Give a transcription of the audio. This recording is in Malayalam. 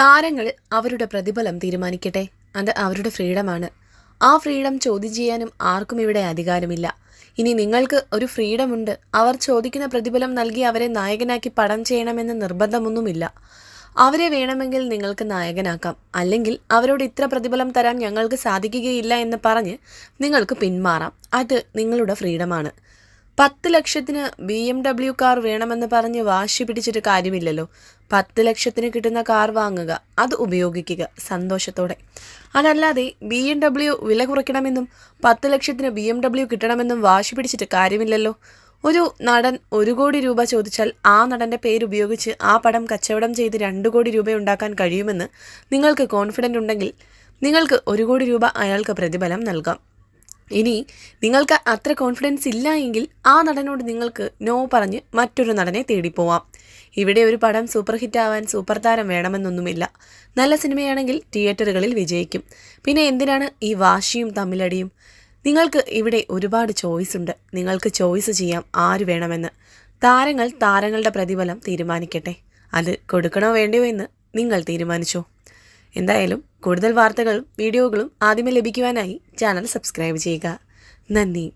താരങ്ങൾ അവരുടെ പ്രതിഫലം തീരുമാനിക്കട്ടെ. അത് അവരുടെ ഫ്രീഡമാണ്. ആ ഫ്രീഡം ചോദ്യം ചെയ്യാനും ആർക്കും ഇവിടെ അധികാരമില്ല. ഇനി നിങ്ങൾക്ക് ഒരു ഫ്രീഡം ഉണ്ട് അവർ ചോദിക്കുന്ന പ്രതിഫലം നൽകി അവരെ നായകനാക്കി പടം ചെയ്യണമെന്ന് നിർബന്ധമൊന്നുമില്ല. അവരെ വേണമെങ്കിൽ നിങ്ങൾക്ക് നായകനാക്കാം. അല്ലെങ്കിൽ അവരോട് ഇത്ര പ്രതിഫലം തരാൻ ഞങ്ങൾക്ക് സാധിക്കുകയില്ല എന്ന് പറഞ്ഞ് നിങ്ങൾക്ക് പിന്മാറാം. അത് നിങ്ങളുടെ ഫ്രീഡമാണ്. പത്ത് ലക്ഷത്തിന് ബി എം ഡബ്ല്യു കാർ വേണമെന്ന് പറഞ്ഞ് വാശി പിടിച്ചിട്ട് കാര്യമില്ലല്ലോ. പത്ത് ലക്ഷത്തിന് കിട്ടുന്ന കാർ വാങ്ങുക അത് ഉപയോഗിക്കുക സന്തോഷത്തോടെ. അതല്ലാതെ ബി എം ഡബ്ല്യു വില കുറയ്ക്കണമെന്നും പത്ത് ലക്ഷത്തിന് ബി എം ഡബ്ല്യു കിട്ടണമെന്നും വാശി പിടിച്ചിട്ട് കാര്യമില്ലല്ലോ. ഒരു നടൻ ഒരു കോടി രൂപ ചോദിച്ചാൽ ആ നടന്റെ പേരുപയോഗിച്ച് ആ പടം കച്ചവടം ചെയ്ത് രണ്ട് കോടി രൂപ ഉണ്ടാക്കാൻ കഴിയുമെന്ന് നിങ്ങൾക്ക് കോൺഫിഡന്റ് ഉണ്ടെങ്കിൽ നിങ്ങൾക്ക് ഒരു കോടി രൂപ അയാൾക്ക് പ്രതിഫലം നൽകാം. ഇനി നിങ്ങൾക്ക് അത്ര കോൺഫിഡൻസ് ഇല്ല എങ്കിൽ ആ നടനോട് നിങ്ങൾക്ക് നോ പറഞ്ഞ് മറ്റൊരു നടനെ തേടിപ്പോവാം ഇവിടെ ഒരു പടം സൂപ്പർ ഹിറ്റ് ആവാൻ സൂപ്പർ താരം വേണമെന്നൊന്നുമില്ല. നല്ല സിനിമയാണെങ്കിൽ തിയേറ്ററുകളിൽ വിജയിക്കും. പിന്നെ എന്തിനാണ് ഈ വാശിയും തമ്മിലടിയും? നിങ്ങൾക്ക് ഇവിടെ ഒരുപാട് ചോയ്സ് ഉണ്ട്. നിങ്ങൾക്ക് ചോയ്സ് ചെയ്യാം ആര് വേണമെന്ന്. താരങ്ങൾ താരങ്ങളുടെ പ്രതിഫലം തീരുമാനിക്കട്ടെ. അത് കൊടുക്കണോ വേണ്ടയോ എന്ന് നിങ്ങൾ തീരുമാനിച്ചോ? എന്തായാലും കൂടുതൽ വാർത്തകളും വീഡിയോകളും ആദ്യമേ ലഭിക്കുവാനായി ചാനൽ സബ്സ്ക്രൈബ് ചെയ്യുക. നന്ദി.